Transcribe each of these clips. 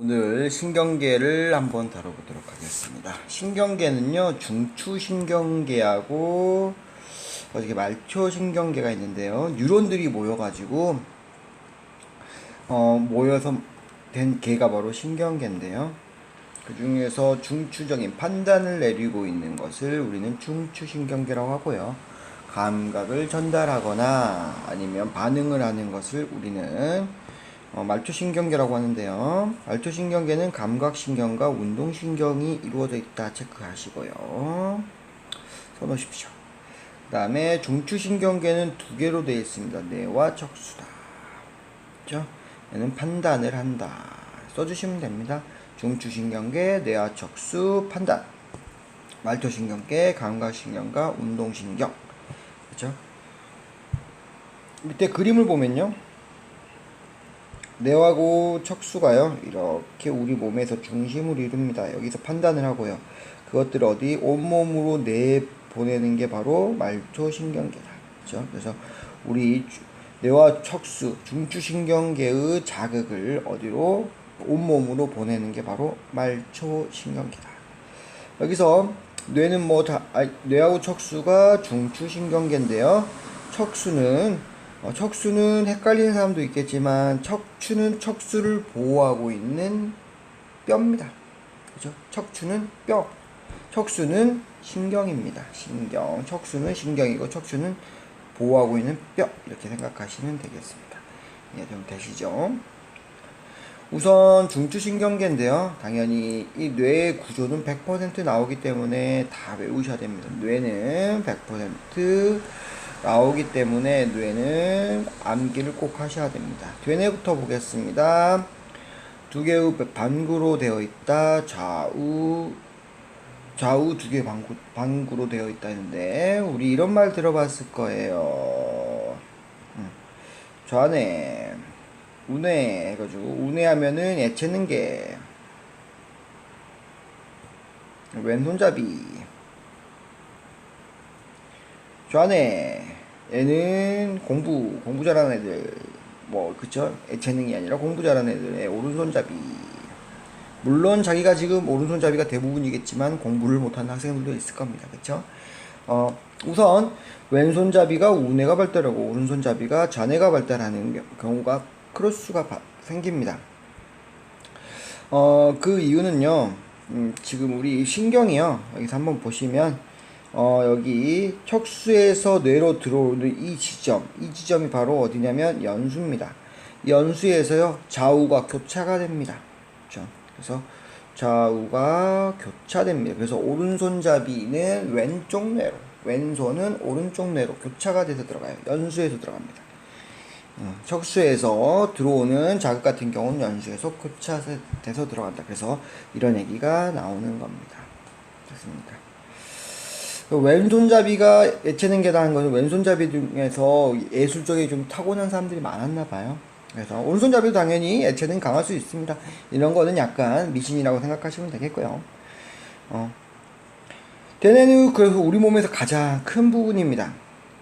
오늘 신경계를 한번 다뤄보도록 하겠습니다. 신경계는요, 중추신경계하고 어떻게 말초신경계가 있는데요. 뉴런들이 모여가지고 어, 모여서 된 계가 바로 신경계인데요. 그 중에서 중추적인 판단을 내리고 있는 것을 우리는 중추신경계라고 하고요. 감각을 전달하거나 아니면 반응을 하는 것을 우리는 어, 말초신경계라고 하는데요. 말초신경계는 감각신경과 운동신경이 이루어져 있다 체크하시고요. 써놓으십시오. 그 다음에 중추신경계는 두 개로 되어 있습니다. 뇌와 척수다. 그죠? 얘는 판단을 한다. 써주시면 됩니다. 중추신경계, 뇌와 척수, 판단. 말초신경계, 감각신경과 운동신경. 그죠? 밑에 그림을 보면요. 뇌하고 척수가요 이렇게 우리 몸에서 중심을 이룹니다. 여기서 판단을 하고요. 그것들을 어디 온몸으로 내 보내는 게 바로 말초신경계다. 그렇죠? 그래서 우리 주- 뇌와 척수 중추신경계의 자극을 어디로? 온몸으로 보내는 게 바로 말초신경계다. 여기서 뇌는 뭐 다, 아, 뇌하고 척수가 중추신경계인데요. 척수는 어, 척수는 헷갈리는 사람도 있겠지만 척추는 척수를 보호하고 있는 뼈입니다. 그죠? 척추는 뼈, 척수는 신경입니다. 신경, 척수는 신경이고 척추는 보호하고 있는 뼈 이렇게 생각하시면 되겠습니다. 예, 좀 되시죠? 우선 중추신경계인데요. 당연히 이 뇌의 구조는 100% 나오기 때문에 다 외우셔야 됩니다. 뇌는 100% 나오기 때문에 뇌는 암기를 꼭 하셔야 됩니다. 되뇌부터 보겠습니다. 두 개의 반구로 되어 있다. 좌우 좌우 두 개 반구, 반구로 되어 있다 했는데 우리 이런 말 들어봤을 거예요. 음. 좌뇌 운해 해가지고 운해하면은 애체는 게 왼손잡이 좌뇌. 얘는 공부 공부 잘하는 애들. 뭐 그쵸? 애체능이 아니라 공부 잘하는 애들의 오른손잡이. 물론 자기가 지금 오른손잡이가 대부분이겠지만 공부를 못하는 학생들도 있을 겁니다. 그쵸? 어 우선 왼손잡이가 우뇌가 발달하고 오른손잡이가 좌뇌가 발달하는 겨- 경우가 크로스가 바- 생깁니다. 어, 그 이유는요, 음, 지금 우리 신경이요, 여기서 한번 보시면, 어, 여기 척수에서 뇌로 들어오는 이 지점, 이 지점이 바로 어디냐면 연수입니다. 연수에서요, 좌우가 교차가 됩니다. 그렇죠? 그래서 좌우가 교차됩니다. 그래서 오른손잡이는 왼쪽 뇌로, 왼손은 오른쪽 뇌로 교차가 돼서 들어가요. 연수에서 들어갑니다. 어, 척수에서 들어오는 자극 같은 경우는 연수에서 교차돼서 들어간다. 그래서 이런 얘기가 나오는 겁니다. 됐습니까? 그 왼손잡이가 예체능 계다는 것은 왼손잡이 중에서 예술적이 좀 타고난 사람들이 많았나 봐요. 그래서 오른손잡이도 당연히 예체능 강할 수 있습니다. 이런 거는 약간 미신이라고 생각하시면 되겠고요. 어. 대뇌는 그래서 우리 몸에서 가장 큰 부분입니다.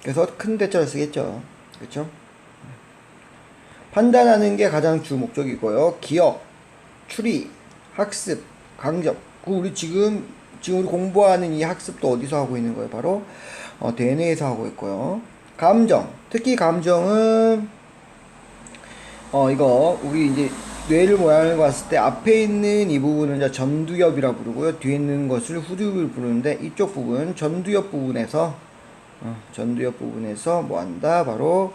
그래서 큰 대자를 쓰겠죠. 그렇죠? 판단하는 게 가장 주 목적이고요. 기억, 추리, 학습, 강접. 그 우리 지금 지금 우리 공부하는 이 학습도 어디서 하고 있는 거예요? 바로 어, 대뇌에서 하고 있고요. 감정, 특히 감정은 어 이거 우리 이제 뇌를 모양을 봤을 때 앞에 있는 이 부분은 이제 전두엽이라 부르고요. 뒤에 있는 것을 후두엽을 부르는데 이쪽 부분 전두엽 부분에서 어, 전두엽 부분에서 뭐 한다? 바로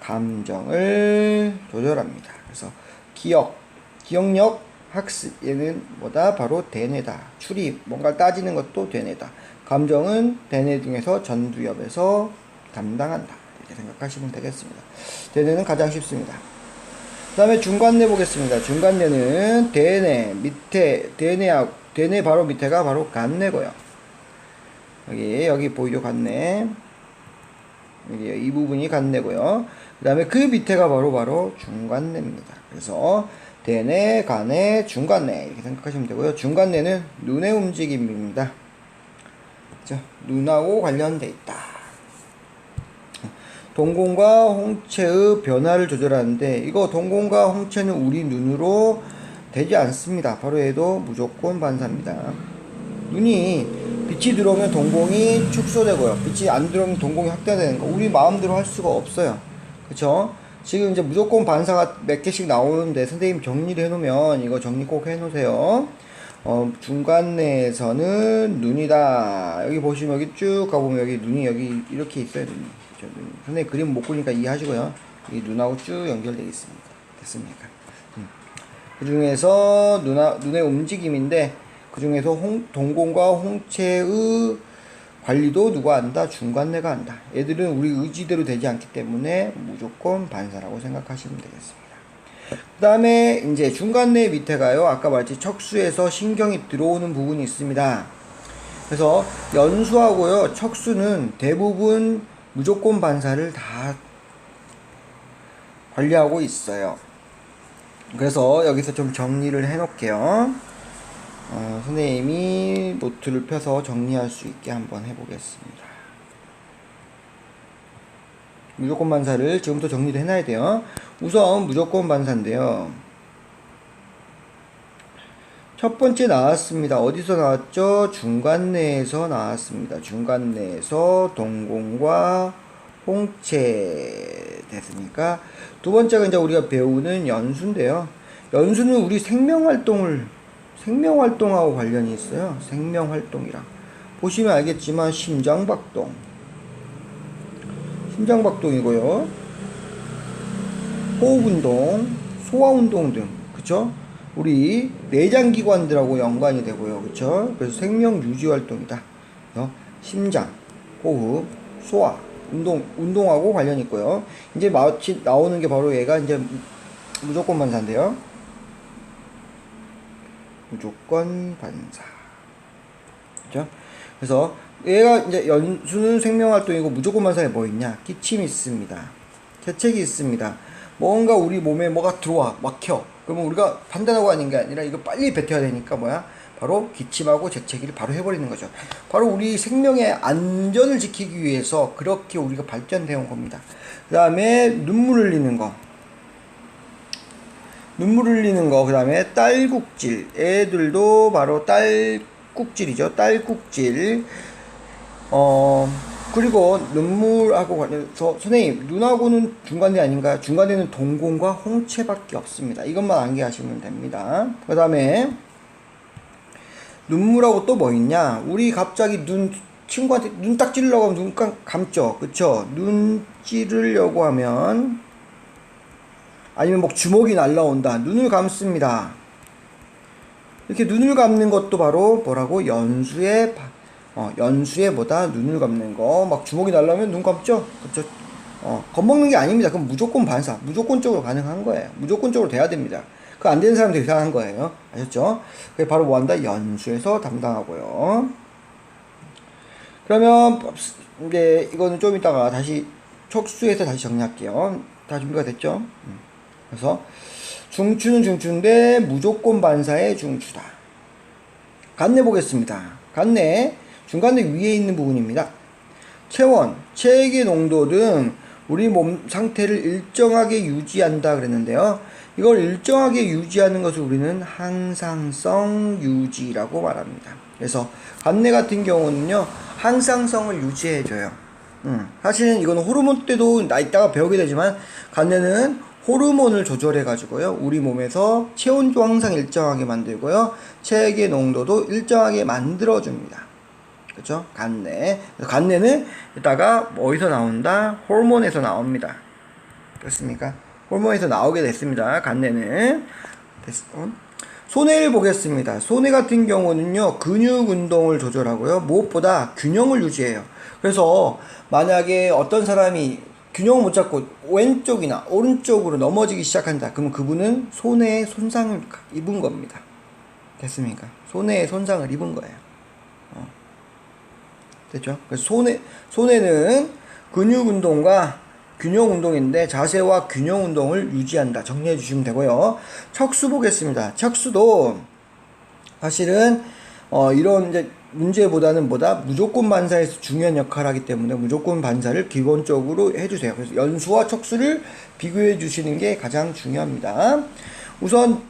감정을 조절합니다. 그래서 기억, 기억력, 학습 얘는 뭐다? 바로 대뇌다. 추리, 뭔가를 따지는 것도 대뇌다. 감정은 대뇌 중에서 전두엽에서 담당한다. 이렇게 생각하시면 되겠습니다. 대뇌는 가장 쉽습니다. 그 다음에 중간뇌 보겠습니다. 중간뇌는 대뇌 밑에 대뇌하고 대뇌 바로 밑에가 바로 간뇌고요. 여기 여기 보이죠 간뇌. 이 부분이 간뇌고요. 그 다음에 그 밑에가 바로 바로 중간뇌입니다. 그래서 대뇌, 간뇌, 중간뇌 이렇게 생각하시면 되고요. 중간뇌는 눈의 움직임입니다. 자, 눈하고 관련돼 있다. 동공과 홍채의 변화를 조절하는데 이거 동공과 홍채는 우리 눈으로 되지 않습니다. 바로 얘도 무조건 반사입니다. 눈이 빛이 들어오면 동공이 축소되고요. 빛이 안 들어오면 동공이 확대되는 거. 우리 마음대로 할 수가 없어요. 그쵸? 지금 이제 무조건 반사가 몇 개씩 나오는데 선생님 정리를 해놓으면 이거 정리 꼭 해놓으세요. 어, 중간 내에서는 눈이다. 여기 보시면 여기 쭉 가보면 여기 눈이 여기 이렇게 있어요. 눈이. 눈이. 선생님 그림 못 그리니까 이해하시고요. 이 눈하고 쭉 연결되어 있습니다. 됐습니까? 음. 그 중에서 눈아, 눈의 움직임인데 그 중에서 홍, 동공과 홍채의 관리도 누가 한다? 중간내가 한다. 얘들은 우리 의지대로 되지 않기 때문에 무조건 반사라고 생각하시면 되겠습니다. 그 다음에 이제 중간내 밑에 가요. 아까 말했지 척수에서 신경이 들어오는 부분이 있습니다. 그래서 연수하고요. 척수는 대부분 무조건 반사를 다 관리하고 있어요. 그래서 여기서 좀 정리를 해 놓을게요. 어, 선생님이 노트를 펴서 정리할 수 있게 한번 해보겠습니다. 무조건 반사를 지금부터 정리를 해놔야 돼요. 우선 무조건 반사인데요. 첫 번째 나왔습니다. 어디서 나왔죠? 중간내에서 나왔습니다. 중간내에서 동공과 홍채 됐습니까? 두 번째가 이제 우리가 배우는 연수인데요. 연수는 우리 생명활동을 생명활동하고 관련이 있어요. 생명활동이랑. 보시면 알겠지만 심장박동. 심장박동이고요. 호흡운동, 소화운동 등. 그쵸? 우리 내장기관들하고 연관이 되고요. 그쵸? 그래서 생명유지활동이다. 어? 심장, 호흡, 소화, 운동, 운동하고 관련이 있고요. 이제 마치 나오는 게 바로 얘가 이제 무조건 반사인데요. 무조건 반사. 그죠? 그래서 얘가 이제 연수는 생명활동이고 무조건 반사에 뭐 있냐? 기침이 있습니다. 재채기 있습니다. 뭔가 우리 몸에 뭐가 들어와 막혀. 그러면 우리가 판단하고 하는 게 아니라 이거 빨리 뱉어야 되니까 뭐야? 바로 기침하고 재채기를 바로 해버리는 거죠. 바로 우리 생명의 안전을 지키기 위해서 그렇게 우리가 발전되어 온 겁니다. 그 다음에 눈물 흘리는 거. 눈물 흘리는 거, 그 다음에 딸꾹질. 애들도 바로 딸꾹질이죠. 딸꾹질. 어, 그리고 눈물하고 관련해서, 선생님, 눈하고는 중간대 아닌가? 중간대는 동공과 홍채밖에 없습니다. 이것만 암기하시면 됩니다. 그 다음에, 눈물하고 또 뭐 있냐? 우리 갑자기 눈, 친구한테 눈 딱 찌르려고 하면 눈 감, 감죠. 그쵸? 눈 찌르려고 하면, 아니면 뭐 주먹이 날라온다. 눈을 감습니다. 이렇게 눈을 감는 것도 바로 뭐라고 연수의 바- 어, 연수의 뭐다 눈을 감는 거. 막 주먹이 날라오면 눈 감죠. 그렇죠. 어, 겁먹는 게 아닙니다. 그럼 무조건 반사, 무조건적으로 가능한 거예요. 무조건적으로 돼야 됩니다. 그 안 되는 사람들 이상한 거예요. 아셨죠? 그게 바로 뭐 한다? 연수에서 담당하고요. 그러면 이제 이거는 좀 이따가 다시 척수에서 다시 정리할게요. 다 준비가 됐죠? 음. 그래서 중추는 중추인데 무조건 반사의 중추다. 간내 보겠습니다. 간내 중간내 위에 있는 부분입니다. 체원, 체액의 농도 등 우리 몸 상태를 일정하게 유지한다 그랬는데요. 이걸 일정하게 유지하는 것을 우리는 항상성 유지라고 말합니다. 그래서 간내 같은 경우는요, 항상성을 유지해줘요. 음, 사실은 이거는 호르몬 때도 나 이따가 배우게 되지만 간내는 호르몬을 조절해 가지고요. 우리 몸에서 체온도 항상 일정하게 만들고요. 체액의 농도도 일정하게 만들어 줍니다. 그렇죠? 간내. 간내는 이따가 어디서 나온다? 호르몬에서 나옵니다. 그렇습니까? 호르몬에서 나오게 됐습니다. 간내는. 됐, 어? 손해를 보겠습니다. 손해 같은 경우는요, 근육 운동을 조절하고요, 무엇보다 균형을 유지해요. 그래서 만약에 어떤 사람이 균형을 못 잡고 왼쪽이나 오른쪽으로 넘어지기 시작한다. 그러면 그분은 손해에 손상을 입은 겁니다. 됐습니까? 손해에 손상을 입은 거예요. 어. 됐죠? 그래서 손해, 손해는 근육 운동과 균형 운동인데 자세와 균형 운동을 유지한다. 정리해 주시면 되고요. 척수 보겠습니다. 척수도 사실은 어 이런 이제 문제보다는 보다 무조건 반사에서 중요한 역할을 하기 때문에 무조건 반사를 기본적으로 해주세요. 그래서 연수와 척수를 비교해 주시는 게 가장 중요합니다. 우선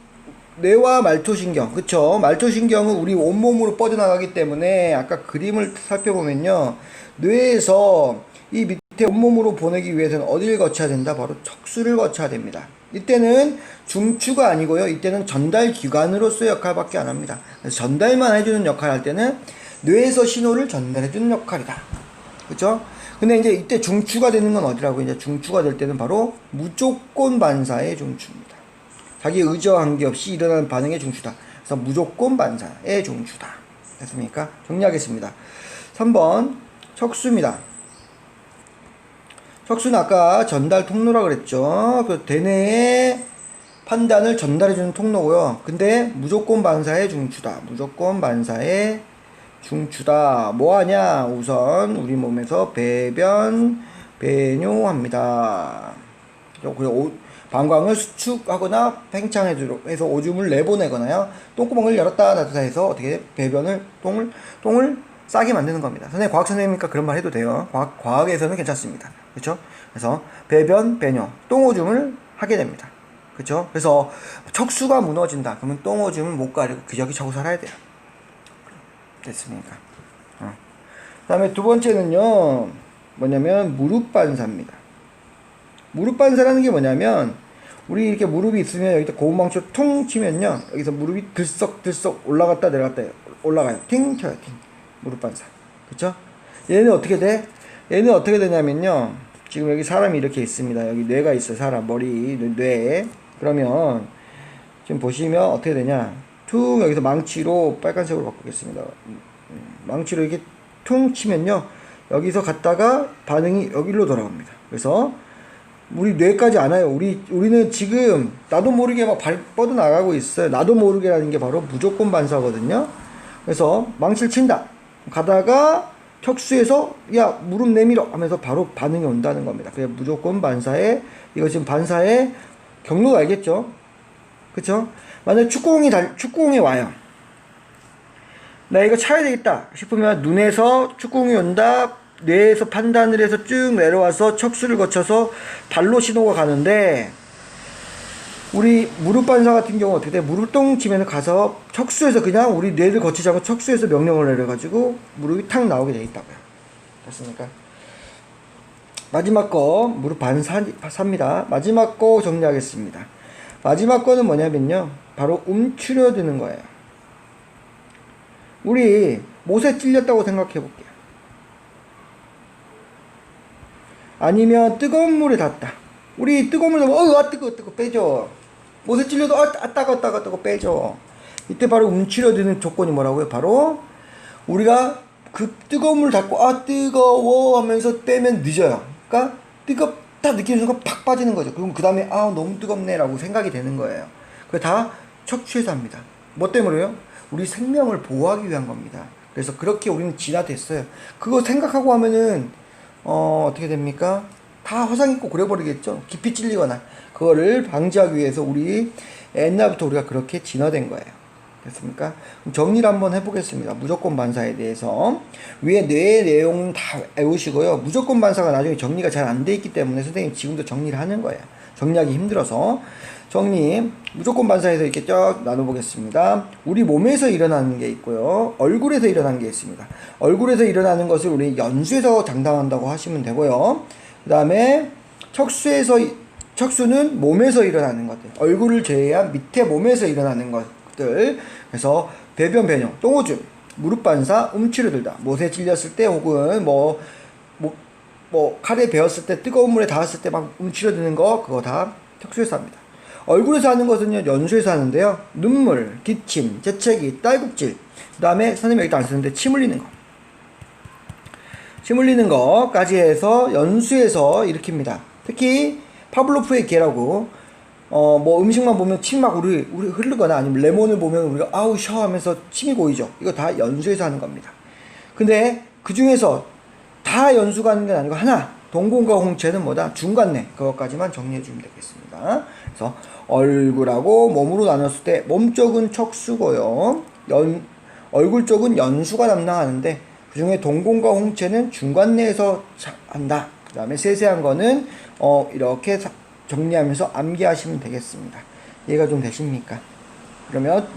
뇌와 말초신경, 그쵸? 말초신경은 우리 온몸으로 뻗어나가기 때문에 아까 그림을 살펴보면요. 뇌에서 이 밑에 온몸으로 보내기 위해서는 어디를 거쳐야 된다? 바로 척수를 거쳐야 됩니다. 이때는 중추가 아니고요. 이때는 전달 기관으로서의 역할밖에 안 합니다. 전달만 해주는 역할을 할 때는 뇌에서 신호를 전달해주는 역할이다. 그쵸? 근데 이제 이때 중추가 되는 건 어디라고? 이제 중추가 될 때는 바로 무조건 반사의 중추입니다. 자기 의지와 관계없이 일어나는 반응의 중추다. 그래서 무조건 반사의 중추다. 됐습니까? 정리하겠습니다. 3번 척수입니다. 척수는 아까 전달 통로라 그랬죠. 그 대뇌의 판단을 전달해주는 통로고요. 근데 무조건 반사의 중추다. 무조건 반사의 중추다. 뭐 하냐? 우선 우리 몸에서 배변, 배뇨합니다. 방광을 수축하거나 팽창해서 오줌을 내보내거나요. 똥구멍을 열었다 닫았다 해서 어떻게 배변을 똥을 똥을 싸게 만드는 겁니다. 선생님 과학 선생님이니까 그런 말 해도 돼요. 과학 과학에서는 괜찮습니다. 그렇죠? 그래서 배변, 배뇨, 똥오줌을 하게 됩니다. 그렇죠? 그래서 척수가 무너진다. 그러면 똥오줌을 못 가리고 기저귀 차고 살아야 돼요. 됐습니까? 어. 그다음에 두 번째는요. 뭐냐면 무릎 반사입니다. 무릎 반사라는 게 뭐냐면 우리 이렇게 무릎이 있으면 여기다 고무망치 퉁 치면요 여기서 무릎이 들썩들썩 올라갔다 내려갔다. 올라가요 팅 쳐요 팅 무릎 반사. 그쵸? 얘는 어떻게 돼? 얘는 어떻게 되냐면요. 지금 여기 사람이 이렇게 있습니다. 여기 뇌가 있어요 사람. 머리 뇌- 그러면 지금 보시면 어떻게 되냐? 퉁 여기서 망치로 빨간색으로 바꾸겠습니다. 망치로 이렇게 퉁 치면요. 여기서 갔다가 반응이 여기로 돌아옵니다. 그래서 우리 뇌까지 안 와요. 우리 우리는 지금 나도 모르게 막 발 뻗어 나가고 있어요. 나도 모르게라는 게 바로 무조건 반사거든요. 그래서 망치를 친다. 가다가 척수에서 야 무릎 내밀어 하면서 바로 반응이 온다는 겁니다. 그래 무조건 반사에 이거 지금 반사의 경로가 알겠죠? 그쵸? 만약 축구공이 달 축구공이 와요. 나 이거 차야 되겠다 싶으면 눈에서 축구공이 온다. 뇌에서 판단을 해서 쭉 내려와서 척수를 거쳐서 발로 신호가 가는데 우리 무릎 반사 같은 경우 어떻게 돼? 무릎 똥 치면 가서 척수에서 그냥 우리 뇌를 거치지 않고 척수에서 명령을 내려가지고 무릎이 탁 나오게 돼 있다고요. 됐습니까? 마지막 거 무릎 반사입니다. 마지막 거 정리하겠습니다. 마지막 거는 뭐냐면요. 바로 움츠려드는 거예요. 우리 못에 찔렸다고 생각해 볼게요. 아니면 뜨거운 물에 닿다. 우리 뜨거운 물에 어, 아 뜨거 뜨거 빼줘. 못에 찔려도 아, 아 따가 따가 따가 빼줘. 이때 바로 움츠려드는 조건이 뭐라고요? 바로 우리가 그 뜨거운 물 닿고 아 뜨거워 하면서 빼면 늦어요. 그러니까 뜨겁다 느끼는 순간 팍 빠지는 거죠. 그럼 그 다음에 아 너무 뜨겁네라고 생각이 되는 거예요. 그게 다 척추에서 합니다. 뭐 때문에요? 우리 생명을 보호하기 위한 겁니다. 그래서 그렇게 우리는 진화됐어요. 그거 생각하고 하면은 어 어떻게 됩니까? 다 화상 입고 그래버리겠죠. 깊이 찔리거나 그거를 방지하기 위해서 우리 옛날부터 우리가 그렇게 진화된 거예요. 됐습니까? 정리를 한번 해보겠습니다. 무조건 반사에 대해서 위에 뇌의 내용은 다 외우시고요. 무조건 반사가 나중에 정리가 잘 안 돼 있기 때문에 선생님 지금도 정리를 하는 거예요. 정리하기 힘들어서 정리 무조건 반사에서 이렇게 쫙 나눠보겠습니다. 우리 몸에서 일어나는 게 있고요. 얼굴에서 일어나는 게 있습니다. 얼굴에서 일어나는 것을 우리 연수에서 장담한다고 하시면 되고요. 그 다음에 척수에서 척수는 몸에서 일어나는 것들. 얼굴을 제외한 밑에 몸에서 일어나는 것들. 그래서 배변 배뇨, 똥오줌, 무릎 반사, 움츠려 들다. 못에 찔렸을 때 혹은 뭐, 뭐, 뭐 칼에 베었을 때 뜨거운 물에 닿았을 때 막 움츠려 드는 거 그거 다 척수에서 합니다. 얼굴에서 하는 것은요 연수에서 하는데요 눈물, 기침, 재채기, 딸꾹질 그 다음에 선생님 여기도 안 쓰는데 침 흘리는 거 침 흘리는 거까지 해서 연수에서 일으킵니다. 특히 파블로프의 개라고 어 뭐 음식만 보면 침 막 우리 우리 흐르거나 아니면 레몬을 보면 우리가 아우 셔 하면서 침이 고이죠. 이거 다 연수에서 하는 겁니다. 근데 그 중에서 다 연수가 하는 게 아니고 하나 동공과 홍채는 뭐다 중간내 그것까지만 정리해 주면 되겠습니다. 그래서 얼굴하고 몸으로 나눴을 때 몸 쪽은 척수고요. 연 얼굴 쪽은 연수가 담당하는데 그 중에 동공과 홍채는 중간내에서 자- 한다. 그 다음에 세세한 거는 어 이렇게 사- 정리하면서 암기하시면 되겠습니다. 이해가 좀 되십니까? 그러면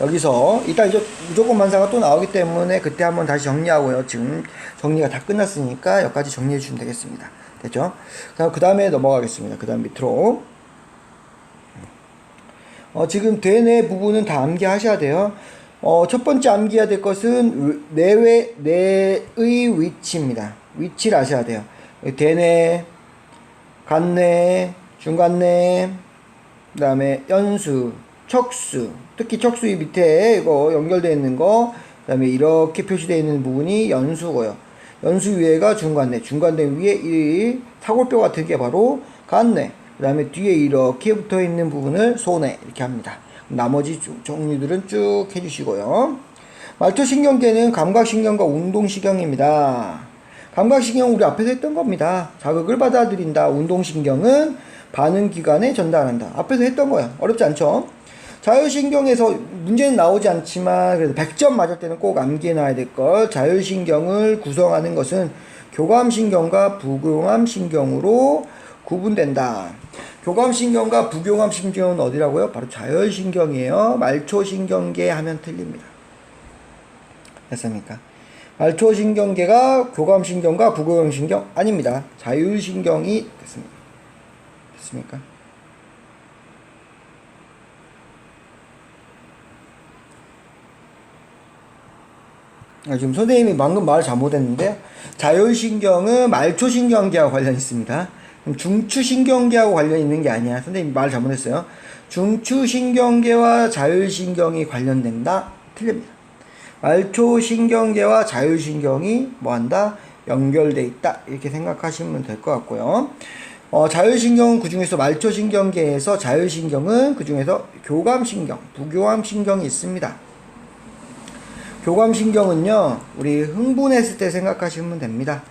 여기서 이따 이제 무조건 반사가 또 나오기 때문에 그때 한번 다시 정리하고요. 지금 정리가 다 끝났으니까 여기까지 정리해 주시면 되겠습니다. 됐죠? 그럼 그 다음에 넘어가겠습니다. 그 다음 밑으로. 어, 지금 되뇌 부분은 다 암기하셔야 돼요. 어, 첫 번째 암기해야 될 것은 내외, 내의 위치입니다. 위치를 아셔야 돼요. 대뇌, 간뇌, 중간뇌, 그 다음에 연수, 척수, 특히 척수 이 밑에 이거 연결되어 있는 거, 그 다음에 이렇게 표시되어 있는 부분이 연수고요. 연수 위에가 중간뇌, 중간뇌 위에 이 사골뼈 같은 게 바로 간뇌, 그 다음에 뒤에 이렇게 붙어 있는 부분을 소뇌 이렇게 합니다. 나머지 주- 종류들은 쭉 해주시고요. 말초신경계는 감각신경과 운동신경입니다. 감각신경 우리 앞에서 했던 겁니다. 자극을 받아들인다. 운동신경은 반응기관에 전달한다. 앞에서 했던 거예요. 어렵지 않죠? 자율신경에서 문제는 나오지 않지만 그래도 100점 맞을 때는 꼭 암기해 놔야 될 걸. 자율신경을 구성하는 것은 교감신경과 부교감신경으로 구분된다. 교감신경과 부교감신경은 어디라고요? 바로 자율신경이에요. 말초신경계 하면 틀립니다. 됐습니까? 말초신경계가 교감신경과 부교감신경 아닙니다. 자율신경이 됐습니다. 됐습니까? 아, 지금 선생님이 방금 말 잘못했는데요. 자율신경은 말초신경계와 관련 있습니다. 중추신경계하고 관련 있는 게 아니야. 선생님 말 잘못했어요. 중추신경계와 자율신경이 관련된다? 틀립니다. 말초신경계와 자율신경이 뭐한다? 연결돼 있다. 이렇게 생각하시면 될 것 같고요. 어, 자율신경은 그 중에서 말초신경계에서 자율신경은 그 중에서 교감신경, 부교감신경이 있습니다. 교감신경은요, 우리 흥분했을 때 생각하시면 됩니다.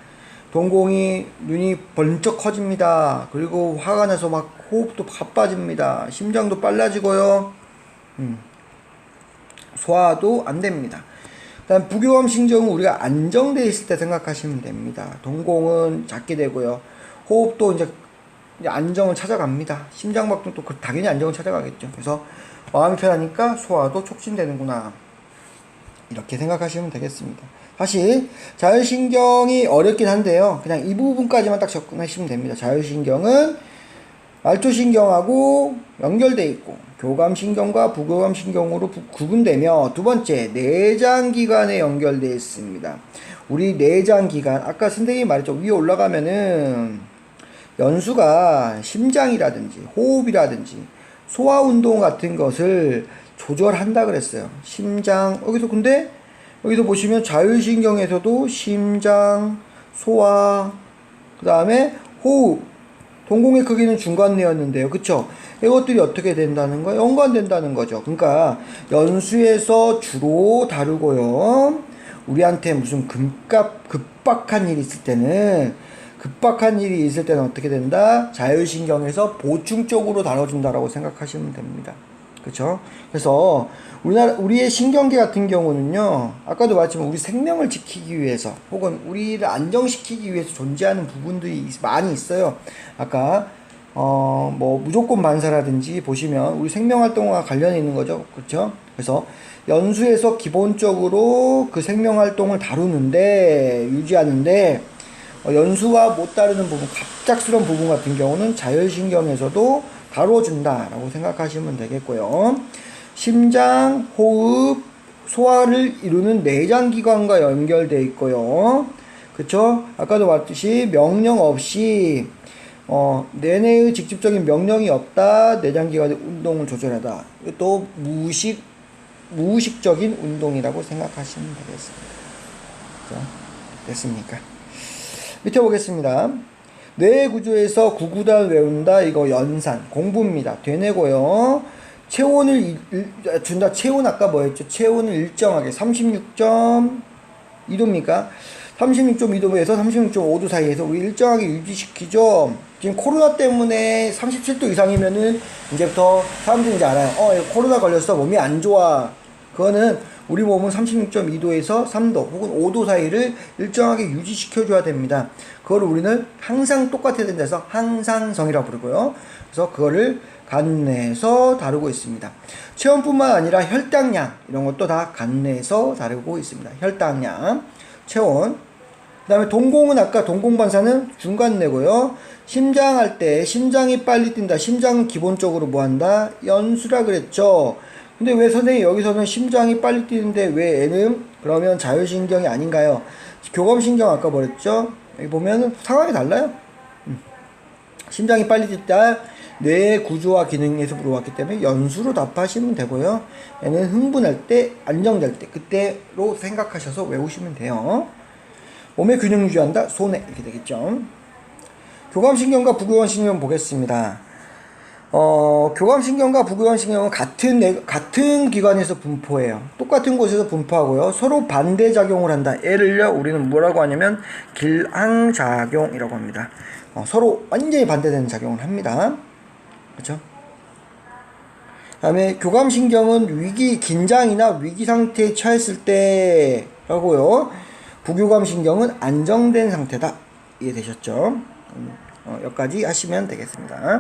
동공이 눈이 번쩍 커집니다. 그리고 화가 나서 막 호흡도 가빠집니다. 심장도 빨라지고요. 음, 소화도 안 됩니다. 다음 부교감 신경은 우리가 안정돼 있을 때 생각하시면 됩니다. 동공은 작게 되고요. 호흡도 이제 안정을 찾아갑니다. 심장박동도 그- 당연히 안정을 찾아가겠죠. 그래서 마음이 편하니까 소화도 촉진되는구나. 이렇게 생각하시면 되겠습니다. 사실 자율신경이 어렵긴 한데요. 그냥 이 부분까지만 딱 접근하시면 됩니다. 자율신경은 말초신경하고 연결돼 있고 교감신경과 부교감신경으로 부- 구분되며 두 번째 내장기관에 연결되어 있습니다. 우리 내장기관 아까 선생님이 말했죠. 위에 올라가면은 연수가 심장이라든지 호흡이라든지 소화운동 같은 것을 조절한다 그랬어요. 심장 여기서 근데 여기서 보시면 자율신경에서도 심장, 소화, 그 다음에 호흡, 동공의 크기는 중간뇌였는데요. 그쵸? 이것들이 어떻게 된다는 거예요? 연관된다는 거죠. 그러니까 연수에서 주로 다루고요. 우리한테 무슨 급갑, 급박한 일이 있을 때는 급박한 일이 있을 때는 어떻게 된다? 자율신경에서 보충적으로 다뤄준다라고 생각하시면 됩니다. 그렇죠? 그래서 우리나라 우리의 신경계 같은 경우는요. 아까도 말했지만 우리 생명을 지키기 위해서 혹은 우리를 안정시키기 위해서 존재하는 부분들이 있- 많이 있어요. 아까 어 뭐 무조건 반사라든지 보시면 우리 생명 활동과 관련이 있는 거죠. 그렇죠? 그래서 연수에서 기본적으로 그 생명 활동을 다루는데 유지하는데 어, 연수와 못 다루는 부분, 갑작스러운 부분 같은 경우는 자율신경에서도 다뤄준다라고 생각하시면 되겠고요. 심장, 호흡, 소화를 이루는 내장기관과 연결되어 있고요. 그쵸? 아까도 말했듯이 명령 없이 어, 내내의 직접적인 명령이 없다. 내장기관의 운동을 조절하다. 이것도 무의식, 무의식적인 운동이라고 생각하시면 되겠습니다. 자, 됐습니까? 밑에 보겠습니다. 뇌 구조에서 구구단 외운다 이거 연산 공부입니다. 되뇌고요. 체온을 일- 일- 준다. 체온 아까 뭐였죠? 체온을 일정하게 36.2도입니까? 36.2도에서 36.5도 사이에서 우리 일정하게 유지시키죠. 지금 코로나 때문에 37도 이상이면은 이제부터 사람들이 이제 알아요. 어, 코로나 걸렸어. 몸이 안 좋아. 그거는 우리 몸은 36.2도에서 3도 혹은 5도 사이를 일정하게 유지시켜줘야 됩니다. 그걸 우리는 항상 똑같아야 된다 해서 항상성이라고 부르고요. 그래서 그거를 간내에서 다루고 있습니다. 체온뿐만 아니라 혈당량 이런 것도 다 간내에서 다루고 있습니다. 혈당량, 체온. 그 다음에 동공은 아까 동공반사는 중간내고요. 심장 할 때 심장이 빨리 뛴다. 심장은 기본적으로 뭐 한다? 연수라 그랬죠. 근데 왜 선생님 여기서는 심장이 빨리 뛰는데 왜 애는 그러면 자율신경이 아닌가요? 교감신경 아까 뭐랬죠? 여기 보면은 상황이 달라요. 음. 심장이 빨리 뛴다. 뇌의 구조와 기능에서 물어봤기 때문에 연수로 답하시면 되고요. 얘는 흥분할 때, 안정될 때, 그때로 생각하셔서 외우시면 돼요. 몸의 균형 유지한다. 손에 이렇게 되겠죠. 교감신경과 부교감신경 보겠습니다. 어, 교감신경과 부교감신경은 같은 내- 같은 기관에서 분포해요. 똑같은 곳에서 분포하고요. 서로 반대 작용을 한다. 예를요, 우리는 뭐라고 하냐면 길항작용이라고 합니다. 어, 서로 완전히 반대되는 작용을 합니다. 그렇죠? 다음에 교감신경은 위기 긴장이나 위기 상태에 처했을 때라고요. 부교감신경은 안정된 상태다. 이해되셨죠? 음, 어, 여기까지 하시면 되겠습니다.